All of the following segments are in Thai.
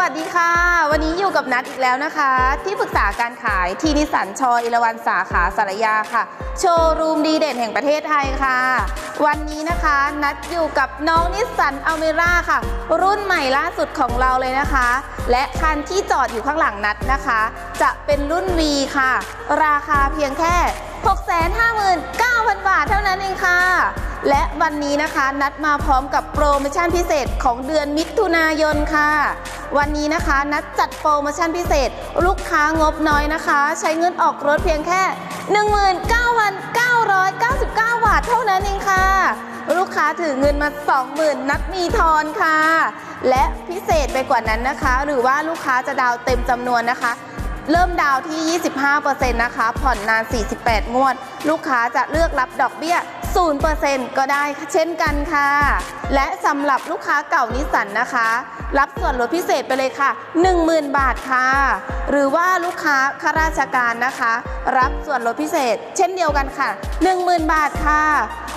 วัสดีค่ะ วันนี้อยู่กับนัดอีกแล้วนะคะ ที่ปรึกษาการขายที่นิสสันชออิรวันสาขาสารยาค่ะ โชว์รูมดีเด่นแห่งประเทศไทยค่ะ วันนี้นะคะนัดอยู่กับน้องนิสสันอัลเมร่าค่ะ รุ่นใหม่ล่าสุดของเราเลยนะคะ และคันที่จอดอยู่ข้างหลังนัดนะคะ จะเป็นรุ่น V ค่ะ ราคาเพียงแค่ 659,000 บาทเท่านั้นเอง และวันนี้นะคะนัดมาพร้อมกับโปรโมชั่นพิเศษของเดือนมิถุนายนค่ะ วันนี้นะคะ นัดจัดโปรโมชั่นพิเศษ ลูกค้างบน้อยนะคะ ใช้เงินออกรถเพียงแค่ 19,999 บาทเท่านั้นเองค่ะ ลูกค้าถือเงินมา 20,000 นัดมีทอนค่ะ และพิเศษไปกว่านั้นนะคะ หรือว่าลูกค้าจะดาวเต็มจำนวนนะคะเริ่มดาวที่ 25%นะคะ ผ่อนนาน 48 งวด ลูกค้าจะเลือกรับดอกเบี้ย 0%ก็ได้เช่นกันค่ะ และสำหรับลูกค้าเก่านิสสันนะคะ รับส่วนลดพิเศษไปเลยค่ะ 10,000 บาทค่ะ หรือว่าลูกค้าข้าราชการนะคะ รับส่วนลดพิเศษ เช่นเดียวกันค่ะ 10,000 บาทค่ะ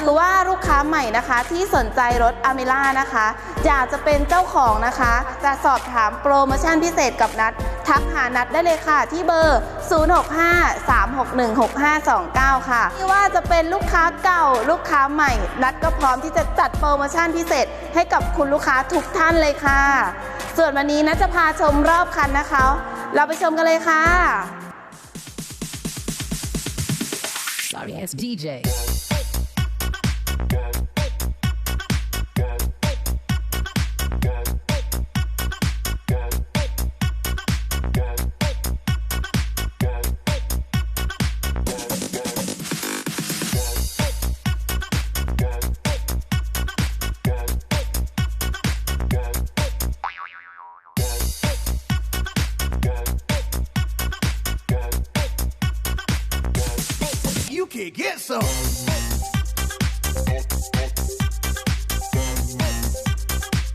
หรือว่าลูกค้าใหม่นะคะที่สนใจรถอเมล่านะคะ อยากจะเป็นเจ้าของนะคะ จะสอบถามโปรโมชั่นพิเศษกับนัด ทักหานัดได้เลยค่ะ ที่เบอร์ 0653616529 ค่ะไม่ว่าจะเป็นลูกค้าเก่าลูกค้าใหม่ นัดก็พร้อมที่จะจัดโปรโมชั่นพิเศษ ให้กับคุณลูกค้าทุกท่านเลยค่ะ ส่วนวันนี้นัดจะพาชมรอบคันนะคะ เราไปชมกันเลยค่ะ Sorry it's DJ. kid, get some.